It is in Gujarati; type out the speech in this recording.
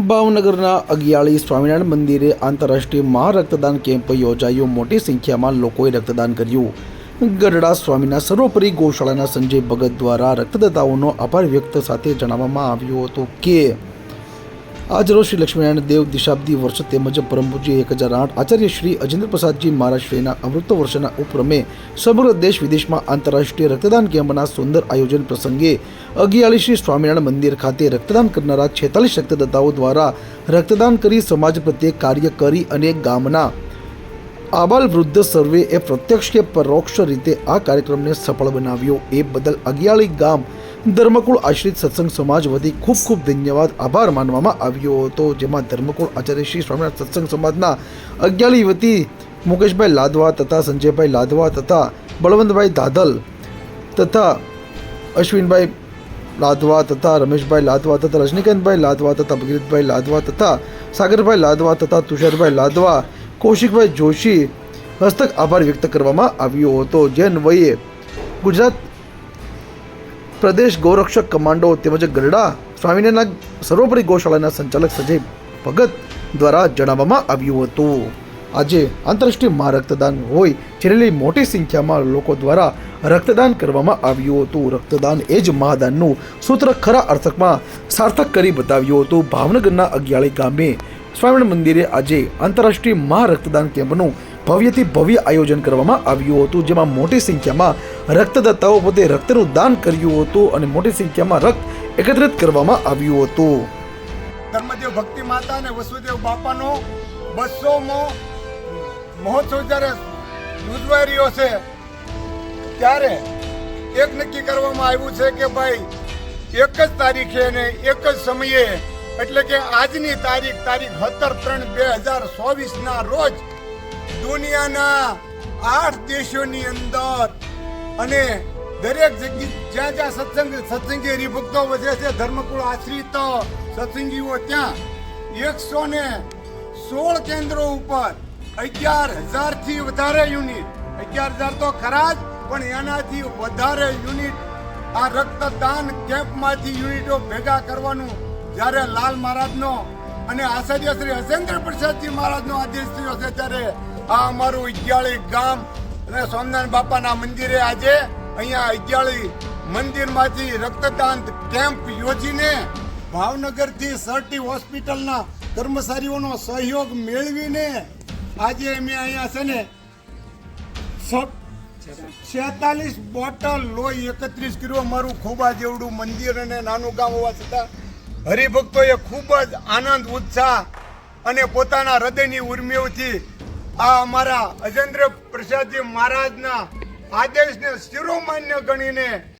ભાવનગરના અગિયાળી સ્વામિનારાયણ મંદિરે આંતરરાષ્ટ્રીય મહારક્તદાન કેમ્પ યોજાયો. મોટી સંખ્યામાં લોકોએ રક્તદાન કર્યું. ગઢડા સ્વામીના સર્વોપરી ગૌશાળાના સંજય ભગત દ્વારા રક્તદાતાઓનો આભાર વ્યક્ત સાથે જણાવવામાં આવ્યું હતું કે આજરોજ શ્રી લક્ષ્મીનારાયણ દેવ દિશાબ્દી વર્ષ તેમજ પરમપૂજ્ય એક હજાર આઠ આચાર્ય શ્રી અજેન્દ્ર પ્રસાદજી મહારાજ અમૃત વર્ષના ઉપક્રમે સમગ્ર દેશ વિદેશમાં આંતરરાષ્ટ્રીય રક્તદાન કેમ્પના સુંદર આયોજન પ્રસંગે અગિયાળી શ્રી સ્વામિનારાયણ મંદિર ખાતે રક્તદાન કરનારા છેતાલીસ રક્તદાતાઓ દ્વારા રક્તદાન કરી સમાજ પ્રત્યે કાર્ય કરી અને ગામના આબાલ વૃદ્ધ સર્વે એ પ્રત્યક્ષ કે પરોક્ષ રીતે આ કાર્યક્રમને સફળ બનાવ્યો. એ બદલ અગિયાળી ગામ ધર્મકુળ આશ્રિત સત્સંગ સમાજ વતી ખૂબ ખૂબ ધન્યવાદ. આભાર માનવામાં આવ્યો હતો, જેમાં ધર્મકુળ આચાર્ય શ્રી સ્વામિનારાયણ સત્સંગ સમાજના અગિયારી વતી મુકેશભાઈ લાદવા તથા સંજયભાઈ લાદવા તથા બળવંતભાઈ દાદલ તથા અશ્વિનભાઈ લાદવા તથા રમેશભાઈ લાદવા તથા રજનીકાંતભાઈ લાદવા તથા ભગીરથભાઈ લાદવા તથા સાગરભાઈ લાદવા તથા તુષારભાઈ લાદવા, કૌશિકભાઈ જોશી હસ્તક આભાર વ્યક્ત કરવામાં આવ્યો હતો. જે અન્વયે ગુજરાત પ્રદેશ ગૌરક્ષક કમાન્ડો તેમજ ગરડા સ્વામિનારાયણના સર્વોપરી ગૌશાળાના સંચાલક સંજય ભગત દ્વારા જણાવવામાં આવ્યું હતું. આજે આંતરરાષ્ટ્રીય મહા રક્તદાન હોય જેને મોટી સંખ્યામાં લોકો દ્વારા રક્તદાન કરવામાં આવ્યું હતું. રક્તદાન એ જ મહાદાનનું સૂત્ર ખરા અર્થકમાં સાર્થક કરી બતાવ્યું હતું. ભાવનગરના અગિયાળી ગામે સ્વામિનારાયણ મંદિરે આજે આંતરરાષ્ટ્રીય મહા રક્તદાન કેમ્પનું ભવ્યથી ભવ્ય આયોજન કરવામાં આવ્યું હતું, જેમાં મોટી સંખ્યામાં રક્તદાતાઓ પોતે રક્તનું દાન કર્યું હતું અને મોટી સંખ્યામાં રક્ત એકત્રિત કરવામાં આવ્યું હતું. ધર્મદેવ ભક્તિ માતા અને વસુદેવ બાપાનો બસોમો મહોત્સવ જ્યારે ઉજવાઈ રહ્યો છે, ત્યારે એક નક્કી કરવામાં આવ્યું છે કે ભાઈ, એક જ તારીખે અને એક જ સમયે, એટલે કે આજની તારીખ તારીખ સત્તર ત્રણ બે હજાર ચોવીસના રોજ દુનિયાના આઠ દેશોની અંદર અને દરેક જગ્યા જ્યાં જ્યાં સત્સંગ સત્સંગી હરિભક્તો વધે છે, ધર્મકુળ આશ્રિત સત્સંગીઓ ત્યાં, એકસો ને સોળ કેન્દ્રો ઉપર અગિયાર હજારથી વધારે યુનિટ. અગિયાર હજાર તો ખરા જ, પણ એનાથી વધારે યુનિટ આ રક્તદાન કેમ્પમાંથી યુનિટો ભેગા કરવાનું જ્યારે લાલ મહારાજનો અને આચાર્ય શ્રી હસેન્દ્ર પ્રસાદજી મહારાજનો આદેશ થયો છે, ત્યારે આ અમારું ઇગ્યાળી ગામ અને સ્વામિનારાયણ બાપાના મંદિરે આજે અહીંયા ઇગ્યાળી મંદિરમાંથી રક્તદાન કેમ્પ યોજીને ભાવનગરથી સરટી હોસ્પિટલના કર્મચારીઓનો સહયોગ મેળવીને આજે અમે અહીંયા છે ને છેતાલીસ બોટલ લોહી એકત્રીસ કર્યું અમારું ખોબા જેવડું મંદિર અને નાનું ગામ હોવા છતાં હરિભક્તોએ ખૂબ જ આનંદ, ઉત્સાહ અને પોતાના હૃદયની ઉર્મિઓથી આ અમારા અજેન્દ્ર પ્રસાદજી મહારાજના આદેશને શિરોમાન્ય ગણીને